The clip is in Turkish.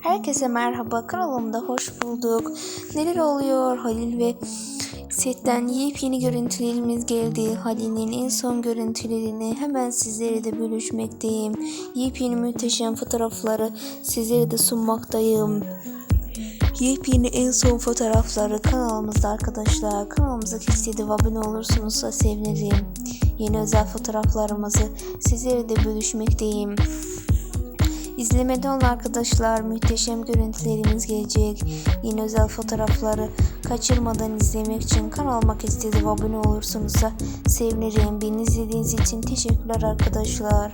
Herkese merhaba kanalımda hoş bulduk. Neler oluyor Halil ve setten yepyeni görüntülerimiz geldi. Halil'in en son görüntülerini hemen sizlere de bölüşmekteyim. Yepyeni muhteşem fotoğrafları sizlere de sunmaktayım. Yepyeni en son fotoğrafları kanalımızda arkadaşlar. Kanalımıza kesinlikle abone olursunuz da sevinirim. Yeni özel fotoğraflarımızı sizlere de bölüşmekteyim. İzlemede olan arkadaşlar muhteşem görüntülerimiz gelecek. Yeni özel fotoğrafları kaçırmadan izlemek için kanalıma kesinlikle abone olursunuz da sevinirim. Beni izlediğiniz için teşekkürler arkadaşlar.